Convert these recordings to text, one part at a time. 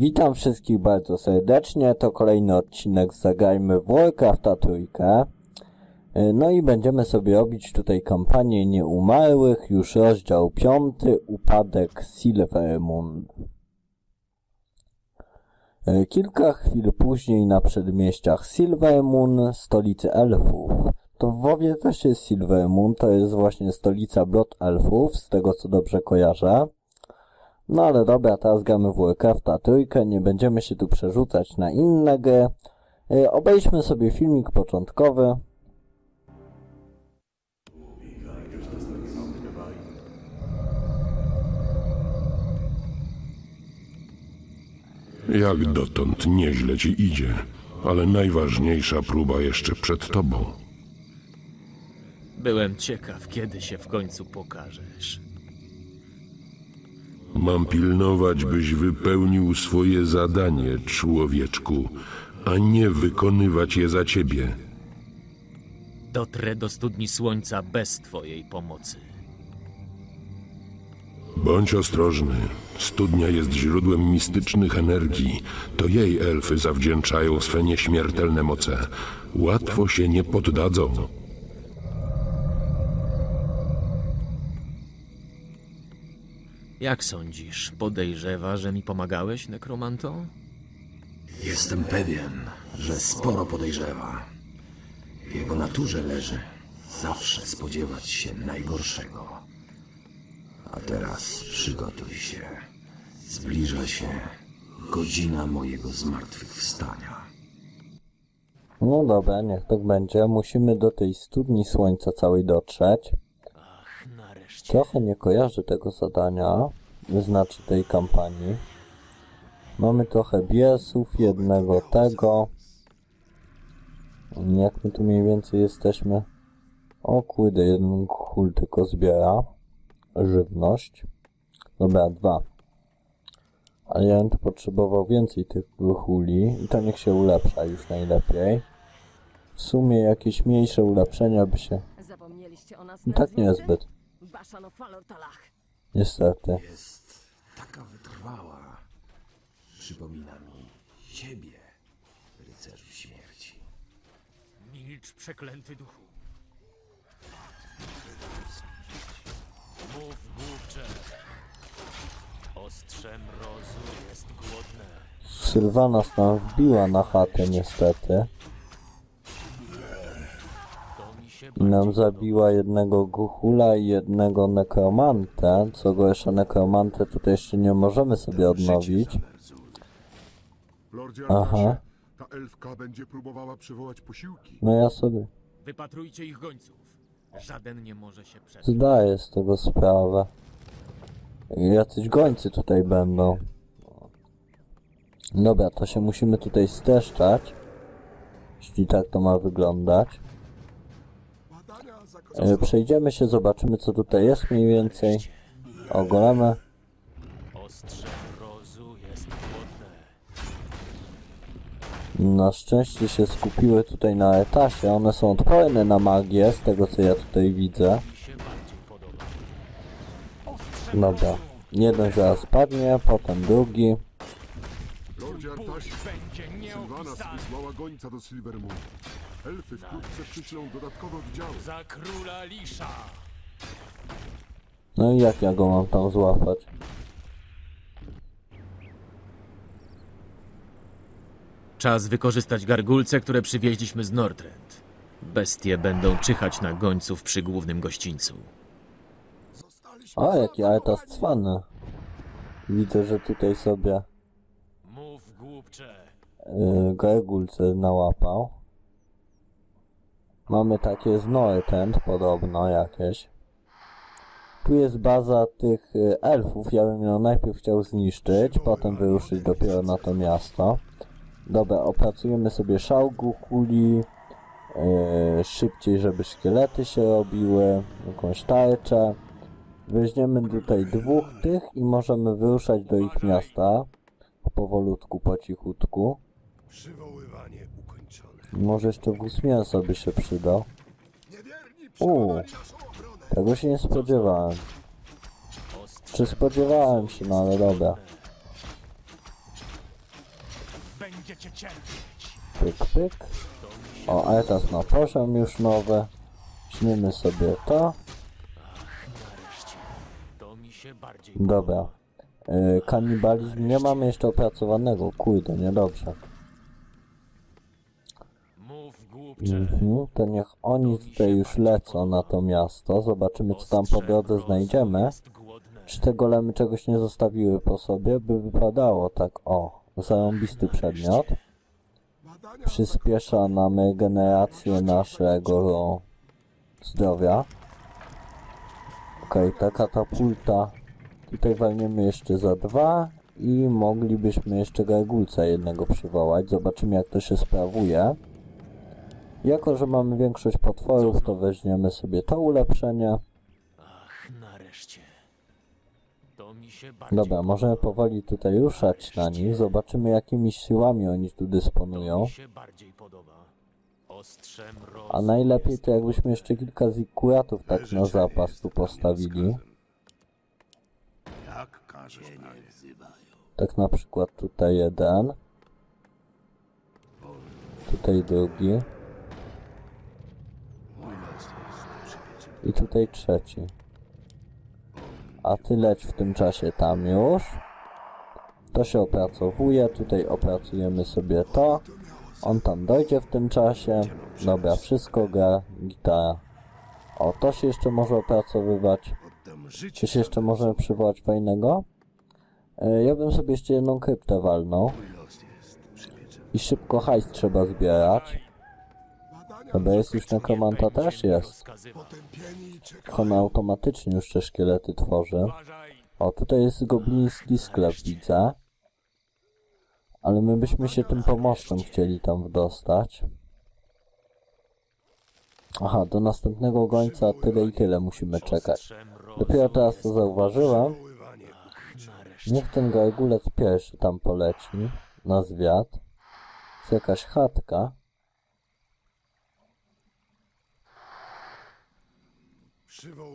Witam wszystkich bardzo serdecznie, to kolejny odcinek Zagrajmy w Warcrafta trójkę. Y, No i będziemy sobie robić tutaj kampanię nieumarłych, już rozdział piąty, upadek Silvermoon. Y, Kilka chwil później na przedmieściach Silvermoon, stolicy elfów. To w WoWie też jest Silvermoon, to jest właśnie stolica Blood Elfów, z tego co dobrze kojarzę. No ale dobra, teraz gramy w Warcrafta trójkę, nie będziemy się tu przerzucać na inne gry. Yy, Obejdźmy sobie filmik początkowy. Jak dotąd nieźle ci idzie, ale najważniejsza próba jeszcze przed tobą. Byłem ciekaw, kiedy się w końcu pokażesz. Mam pilnować, byś wypełnił swoje zadanie, człowieczku, a nie wykonywać je za ciebie. Dotrę do studni słońca bez twojej pomocy. Bądź ostrożny. Studnia jest źródłem mistycznych energii. To jej elfy zawdzięczają swe nieśmiertelne moce. Łatwo się nie poddadzą. Jak sądzisz, podejrzewa, że mi pomagałeś, nekromanto? Jestem pewien, że sporo podejrzewa. W jego naturze leży zawsze spodziewać się najgorszego. A teraz przygotuj się. Zbliża się godzina mojego zmartwychwstania. No dobra, niech tak będzie. Musimy do tej studni słońca całej dotrzeć. Trochę nie kojarzę tego zadania, znaczy tej kampanii. Mamy trochę biesów, jednego tego. Jak my tu mniej więcej jesteśmy? O kurde, jeden kul tylko zbiera. Żywność. Dobra, dwa. Ale ja bym tu potrzebował więcej tych huli i to niech się ulepsza już najlepiej. W sumie jakieś mniejsze ulepszenia by się... I tak na niezbyt. Baszano. Niestety. Jest taka wytrwała. Przypomina mi ciebie, rycerzu śmierci. Milcz, przeklęty duchu. Mów, głupcze. Ostrze mrozu jest głodne. Sylwana nas nam wbiła na chatę niestety nam zabiła jednego guchula i jednego nekromantę, co go jeszcze nekromantę tutaj jeszcze nie możemy sobie odnowić. Lordzie Aha. Ta elfka będzie próbowała przywołać posiłki. No ja sobie Wypatrujcie ich gońców. Żaden nie może się przed. zdaję z tego sprawę. Jacyś gońcy tutaj będą. Dobra, to się musimy tutaj steszczać. Jeśli tak to ma wyglądać. E, Przejdziemy się, zobaczymy co tutaj jest mniej więcej. O, golemy. Ostrze mrozu jest głodne. Na szczęście się skupiły tutaj na etasie. One są odporne na magię, z tego co ja tutaj widzę. Dobra. Jeden zaraz padnie, potem drugi. Lordzie Artasie, Sylwana wysłała gońca do Silvermoon. Elfy wkrótce przyślą dodatkowe oddziały. Za króla Lisza! No i jak ja go mam tam złapać? Czas wykorzystać gargulce, które przywieźliśmy z Nordrend. Bestie będą czyhać na gońców przy głównym gościńcu. O, jaki etas cwany. Widzę, że tutaj sobie Mów, głupcze! yy, Gregulce nałapał. Mamy takie z Nortent podobno jakieś. Tu jest baza tych y, elfów. Ja bym ją najpierw chciał zniszczyć, potem wyruszyć dopiero na to miasto. Dobra, opracujemy sobie szałgu kuli. Yy, szybciej, żeby szkielety się robiły. Jakąś tarczę. Weźmiemy tutaj dwóch tych i możemy wyruszać do ich miasta. Powolutku, po cichutku. Przywoływanie. Może jeszcze wóz mięsa by się przydał. Uuu, tego się nie spodziewałem. Czy spodziewałem się, no ale dobra. Pyk, pyk. O, a teraz na poziom już nowy. Śniemy sobie to. Dobra. Yy, kanibalizm nie mamy jeszcze opracowanego. Kurde, niedobrze. Mów głupcze. Mhm, to niech oni tutaj już lecą na to miasto. Zobaczymy co tam po drodze znajdziemy. Czy te golemy czegoś nie zostawiły po sobie? By wypadało tak o. Zarąbisty przedmiot. Przyspiesza nam regenerację naszego zdrowia. Okej, ta katapulta. Tutaj walniemy jeszcze za dwa. I moglibyśmy jeszcze gargulca jednego przywołać. Zobaczymy jak to się sprawuje. Jako, że mamy większość potworów, to weźmiemy sobie to ulepszenie. Ach, nareszcie. To mi się bardziej Dobra, możemy powoli tutaj ruszać na nich. Zobaczymy jakimi siłami oni tu dysponują. mi się bardziej podoba. Ostrze mrozu. A najlepiej to jakbyśmy jeszcze kilka zikuratów tak na zapas tu postawili. jak każesz, panie. Tak na przykład tutaj jeden. Tutaj drugi. I tutaj trzeci. A ty leć w tym czasie tam już. To się opracowuje, tutaj opracujemy sobie to. On tam dojdzie w tym czasie. Dobra, wszystko gra, gitara. O, to się jeszcze może opracowywać. Coś jeszcze możemy przywołać fajnego? E, Ja bym sobie jeszcze jedną kryptę walnął. I szybko hajs trzeba zbierać. Jest już nekromanta też jest. Wskazywał. On automatycznie już te szkielety tworzy. O, tutaj jest gobliński sklep, widzę. Ale my byśmy się tym pomostem chcieli tam wdostać. Aha, do następnego gońca tyle i tyle musimy czekać. Dopiero teraz to zauważyłem. Niech ten gargulec pierwszy tam poleci na zwiat. Jest jakaś chatka.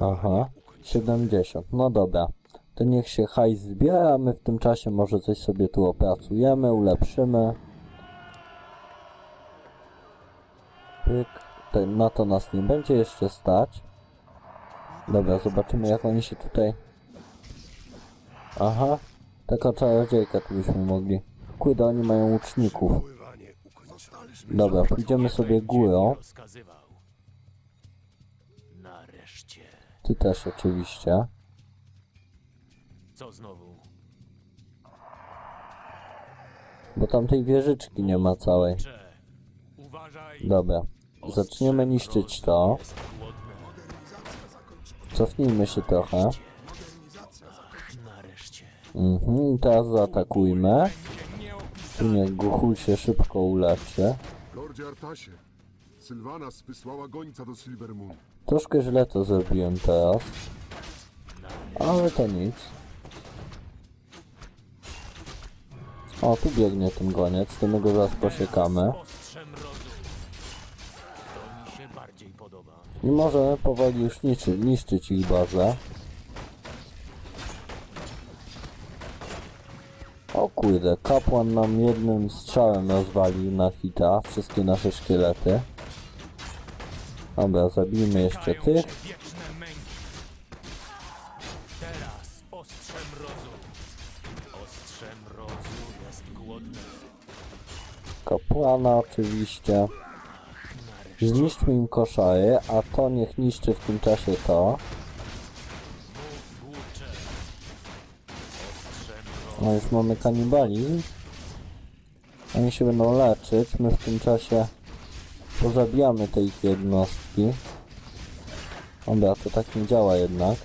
Aha, 70. No dobra. To niech się hajs zbiera, my w tym czasie może coś sobie tu opracujemy, ulepszymy. Pyk. Na to nas nie będzie jeszcze stać. Dobra, zobaczymy jak oni się tutaj... Aha, taka czarodziejka tu byśmy mogli. Kurde, oni mają łuczników. Dobra, pójdziemy sobie górą. Nareszcie. Ty też oczywiście. Co znowu? Bo tam tej wieżyczki nie ma całej. Uważaj. Dobra. Zaczniemy niszczyć to. Cofnijmy się trochę. Nareszcie. Mhm, teraz zaatakujmy. Tu niech Guchul się szybko uleczy. Lordzie Artasie, Sylwanas wysłała gońca do Silvermoon. Troszkę źle to zrobiłem teraz. Ale to nic. O, tu biegnie ten goniec, to my go zaraz posiekamy. I możemy powoli już niszczy, niszczyć ich bazę. O kurde, kapłan nam jednym strzałem rozwalił na hita wszystkie nasze szkielety. Dobra, zabijmy jeszcze tych. Teraz ostrze mrozu. Ostrze mrozu jest głodne. Kapłana oczywiście. Zniszczmy im koszary, a to niech niszczy w tym czasie to. No już mamy kanibalizm. Oni się będą leczyć, my w tym czasie pozabijamy te ich jednostki. Dobra, to tak nie działa jednak.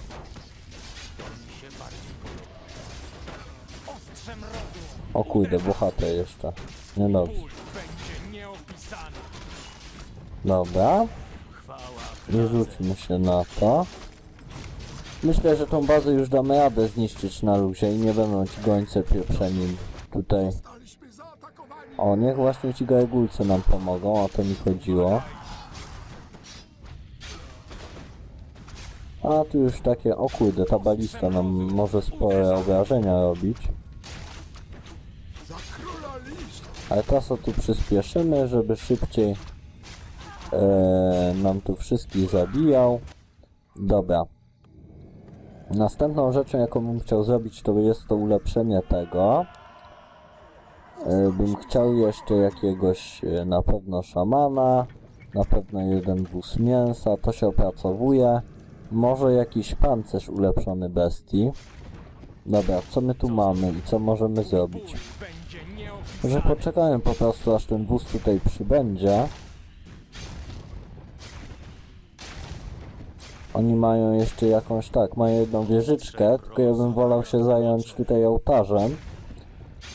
O kurde, bohater jeszcze. Będzie nieopisany. Dobra, i rzućmy się na to. Myślę, że tą bazę już damy radę zniszczyć na luzie i nie będą ci gońce pieprzeni tutaj. O, niech właśnie ci gargulce nam pomogą, o to mi chodziło. A tu już takie, o kurde, ta balista nam może spore obrażenia robić. Ale to tu przyspieszymy, żeby szybciej e, nam tu wszystkich zabijał. Dobra. Następną rzeczą, jaką bym chciał zrobić, to jest to ulepszenie tego. E, bym chciał jeszcze jakiegoś e, na pewno szamana, na pewno jeden wóz mięsa, to się opracowuje. Może jakiś pancerz ulepszony bestii. Dobra, co my tu mamy i co możemy zrobić? Będzie Że nieopisany. poczekamy po prostu aż ten wóz tutaj przybędzie. Oni mają jeszcze jakąś, tak, mają jedną wieżyczkę, tylko ja bym wolał się zająć tutaj ołtarzem,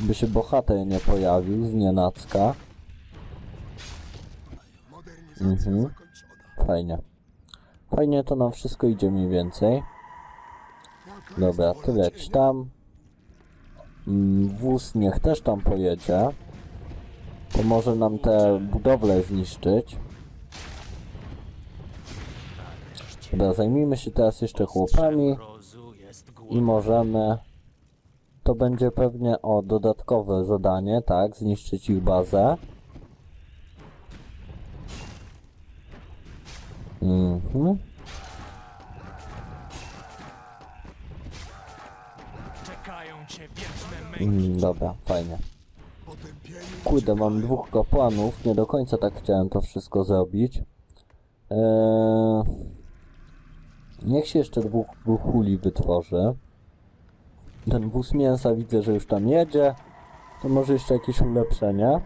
by się bohater nie pojawił z nienacka. Mhm, fajnie. Fajnie to nam wszystko idzie mniej więcej. Dobra, ty leć tam. Mm, Wóz niech też tam pojedzie. To może nam te budowle zniszczyć. Dobra, zajmijmy się teraz jeszcze chłopami i możemy... To będzie pewnie o dodatkowe zadanie, tak? Zniszczyć ich bazę. Mhm. Czekają cię wieczne. Mm, dobra, fajnie. Kurde, mam dwóch kapłanów. Nie do końca tak chciałem to wszystko zrobić. Eee... Niech się jeszcze dwóch buchuli wytworzy. Ten wóz mięsa widzę, że już tam jedzie. To może jeszcze jakieś ulepszenie.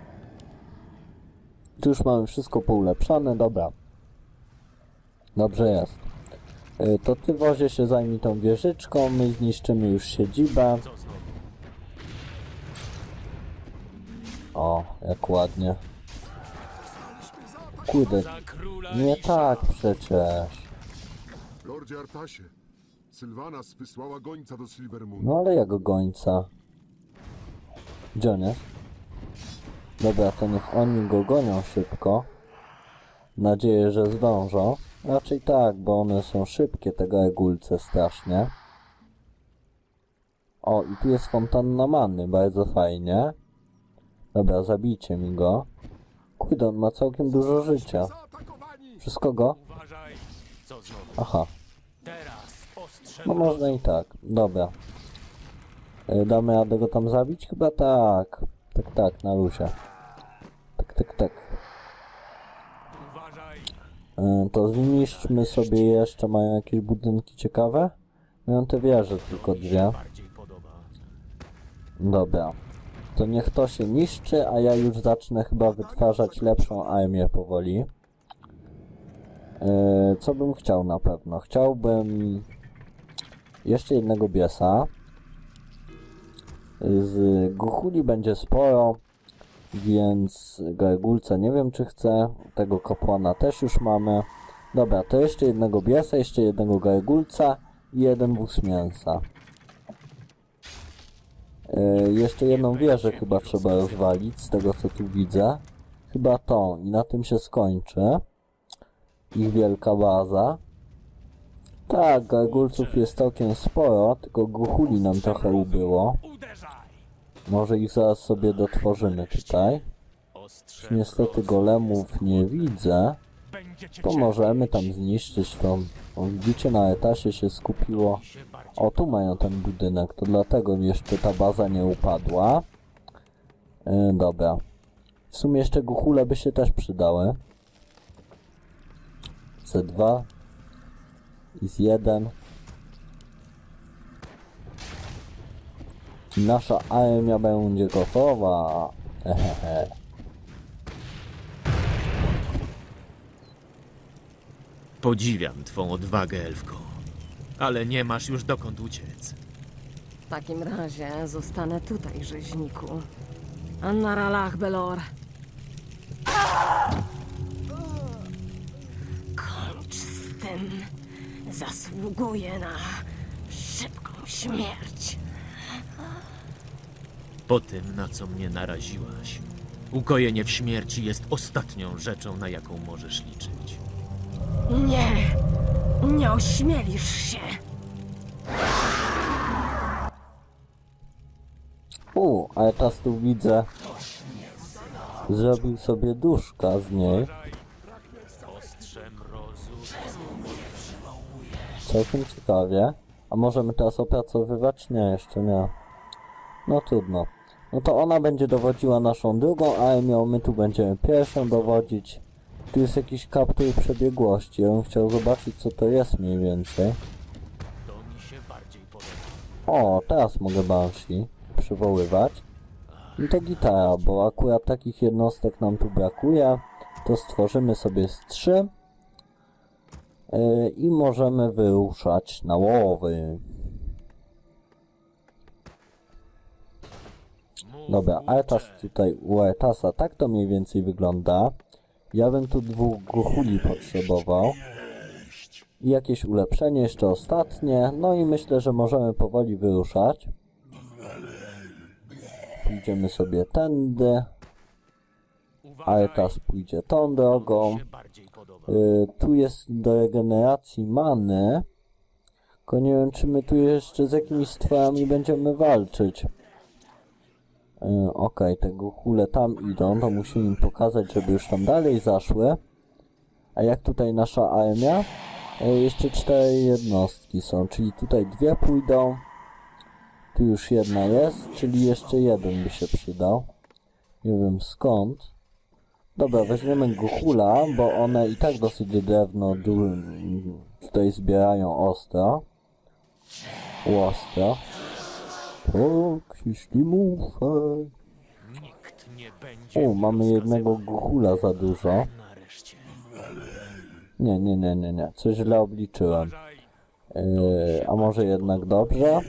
Tu już mamy wszystko poulepszane, dobra. Dobrze jest. E, To ty wozie się zajmij tą wieżyczką, my zniszczymy już siedzibę. O, jak ładnie. Kurde, nie tak przecież. Lordzie Artasie, Sylvanas wysłała gońca do Silvermoon. No ale jak gońca. Gdzie on jest? Dobra, to niech oni go gonią szybko. Nadzieję, że zdążą. Raczej tak, bo one są szybkie, te gargulce strasznie. O, i tu jest fontanna manny, bardzo fajnie. Dobra, zabijcie mi go. Kurde, on ma całkiem dużo życia. Wszystko go? Uważaj, co znowu. Aha. Teraz No można i tak. Dobra. E, Damy radę go tam zabić? Chyba tak. Tak, tak, na luzie. Tak, tak, tak. Uważaj. E, To zniszczmy sobie jeszcze. Mają jakieś budynki ciekawe? Mają te wieże tylko dwie. Dobra. To niech to się niszczy, a ja już zacznę chyba wytwarzać lepszą armię powoli. E, Co bym chciał na pewno? Chciałbym jeszcze jednego biesa. Z Guchuli będzie sporo, więc Gargulca nie wiem czy chcę. Tego kapłana też już mamy. Dobra, to jeszcze jednego biesa, jeszcze jednego Gargulca i jeden wóz mięsa. E, jeszcze jedną wieżę chyba trzeba rozwalić, z tego co tu widzę. Chyba tą i na tym się skończy. Ich wielka baza. Tak, gargulców jest całkiem sporo, tylko głuchuli nam trochę ubyło. Może ich zaraz sobie dotworzymy tutaj. Niestety golemów nie widzę. To możemy tam zniszczyć tą... Widzicie, na etasie się skupiło... O, tu mają ten budynek, to dlatego jeszcze ta baza nie upadła. Yy, dobra. W sumie jeszcze guchule by się też przydały. C2, jest jeden. Nasza armia będzie gotowa. Ehehe. Podziwiam twą odwagę, Elfko. Ale nie masz już dokąd uciec. W takim razie zostanę tutaj, rzeźniku. Anna Ralach Belor. Kończ z tym. Zasługuję na szybką śmierć. Po tym, na co mnie naraziłaś. Ukojenie w śmierci jest ostatnią rzeczą, na jaką możesz liczyć. Nie! Nie ośmielisz się! U, ale teraz tu widzę. Zrobił sobie duszka z niej. Całkiem ciekawie. A możemy teraz opracowywać? Nie, jeszcze nie. No trudno. No to ona będzie dowodziła naszą drugą armią, my tu będziemy pierwszą dowodzić. Tu jest jakiś kaptur przebiegłości, ja bym chciał zobaczyć co to jest mniej więcej. O, teraz mogę Banshee przywoływać. No to gitara, bo akurat takich jednostek nam tu brakuje. To stworzymy sobie z 3. I możemy wyruszać na łowy. Dobra, Artas tutaj u Artasa tak to mniej więcej wygląda. Ja bym tu dwóch gruchuli potrzebował. I jakieś ulepszenie, jeszcze ostatnie. No i myślę, że możemy powoli wyruszać. Pójdziemy sobie tędy. Artas pójdzie tą drogą. Y, tu jest do regeneracji many. Tylko nie wiem, czy my tu jeszcze z jakimiś stworami będziemy walczyć. Y, Okej, tego hule tam idą, to musimy im pokazać, żeby już tam dalej zaszły. A jak tutaj nasza armia? Y, jeszcze cztery jednostki są, czyli tutaj dwie pójdą. Tu już jedna jest, czyli jeszcze jeden by się przydał. Nie wiem skąd. Dobra, weźmiemy Guhula, bo one i tak dosyć drewno tutaj zbierają ostro. Ostro. Tak, jeśli muszę. Mi mamy jednego. Guhula za dużo. Nie, nie, nie, nie, nie. Coś źle obliczyłem. Yy, a może jednak dobrze?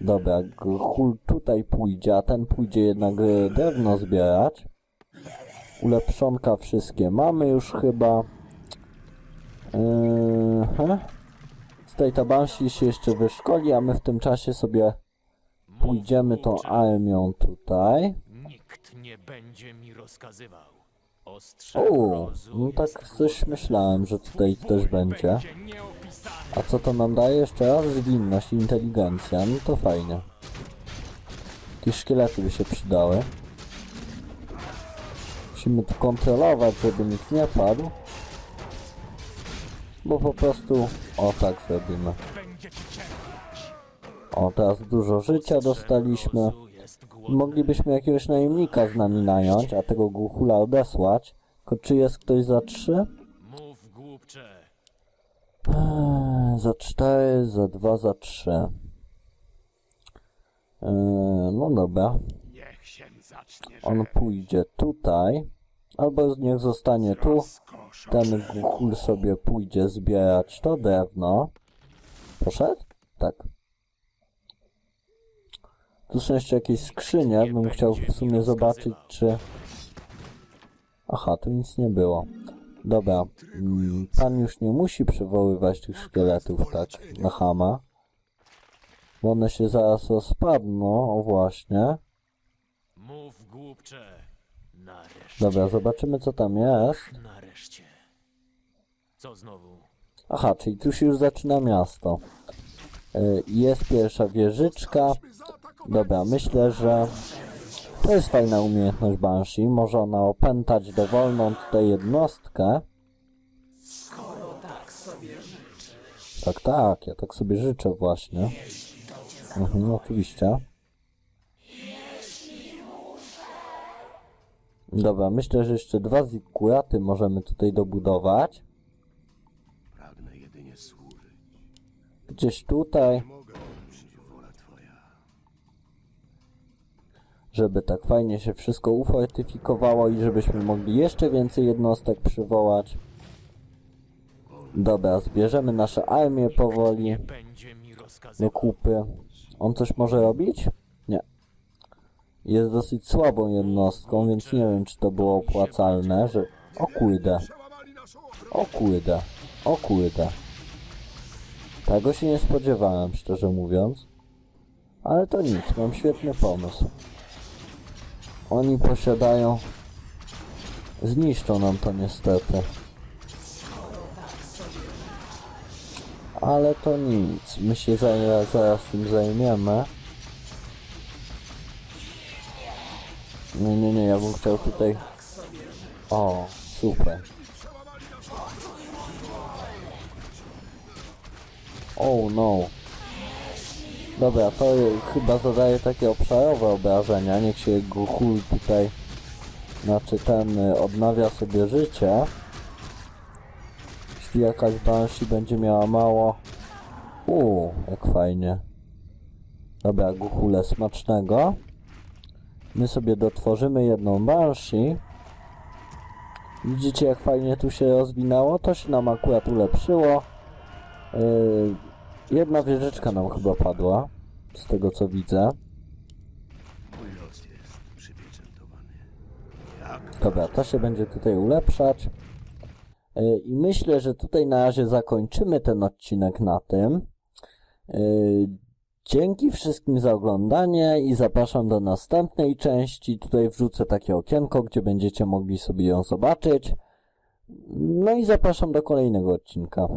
Dobra, Guhul tutaj pójdzie, a ten pójdzie jednak y, drewno zbierać. Ulepszonka wszystkie mamy już chyba. Yy, he? Tutaj ta Banshee się jeszcze wyszkoli, a my w tym czasie sobie pójdziemy tą armią tutaj. Nikt nie będzie mi rozkazywał. O, no tak coś myślałem, że tutaj też będzie. A co to nam daje jeszcze raz? Zwinność inteligencja. No to fajnie. Jakieś szkielety by się przydały. Musimy to kontrolować, żeby nikt nie padł. Bo po prostu... O tak zrobimy. O, teraz dużo życia dostaliśmy. Moglibyśmy jakiegoś najemnika z nami nająć, a tego Guhula odesłać. Tylko czy jest ktoś za trzy? Eee, Za 4, za 2, za 3. Eee, no dobra. On pójdzie tutaj. Albo niech zostanie tu. Ten Guhul sobie pójdzie zbierać to drewno. Poszedł? Tak. Tu są jeszcze jakieś skrzynie. Bym chciał w sumie zobaczyć, czy... Aha, tu nic nie było. Dobra. mm, Pan już nie musi przywoływać tych szkieletów tak na chama. Bo one się zaraz rozpadną. O właśnie. Mów głupcze. Nareszcie. Dobra, zobaczymy co tam jest. Nareszcie. Co znowu? Aha, czyli tu się już zaczyna miasto. Y, Jest pierwsza wieżyczka. Dobra, myślę, że to jest fajna umiejętność Banshee. Może ona opętać dowolną tutaj jednostkę. Tak, tak, ja tak sobie życzę właśnie. Mhm, oczywiście. Dobra, myślę, że jeszcze dwa zikuraty możemy tutaj dobudować. Pragnę jedynie służyć. Gdzieś tutaj. Żeby tak fajnie się wszystko ufortyfikowało i żebyśmy mogli jeszcze więcej jednostek przywołać. Dobra, zbierzemy nasze armię powoli Nie będzie mi do rozkazywał. kupy. On coś może robić? Jest dosyć słabą jednostką, więc nie wiem, czy to było opłacalne, że... O kurde. O kurde. O kurde. Tego się nie spodziewałem, szczerze mówiąc. Ale to nic, mam świetny pomysł. Oni posiadają... Zniszczą nam to niestety. Ale to nic, my się zaraz, zaraz tym zajmiemy. Nie, nie, nie, ja bym chciał tutaj... O, super. Oh no. Dobra, to chyba zadaje takie obszarowe obrażenia. Niech się Guhul tutaj, znaczy ten y, odnawia sobie życie. Jeśli jakaś Banshee będzie miała mało. Uuu, jak fajnie. Dobra, Guhule smacznego. My sobie dotworzymy jedną Banshee. Widzicie jak fajnie tu się rozwinęło? To się nam akurat ulepszyło. Yy, jedna wieżyczka nam chyba padła. Z tego co widzę. Mój los jest przypieczętowany. Dobra, to się będzie tutaj ulepszać. Yy, I myślę, że tutaj na razie zakończymy ten odcinek na tym. Yy, Dzięki wszystkim za oglądanie i zapraszam do następnej części. Tutaj wrzucę takie okienko, gdzie będziecie mogli sobie ją zobaczyć. No i zapraszam do kolejnego odcinka.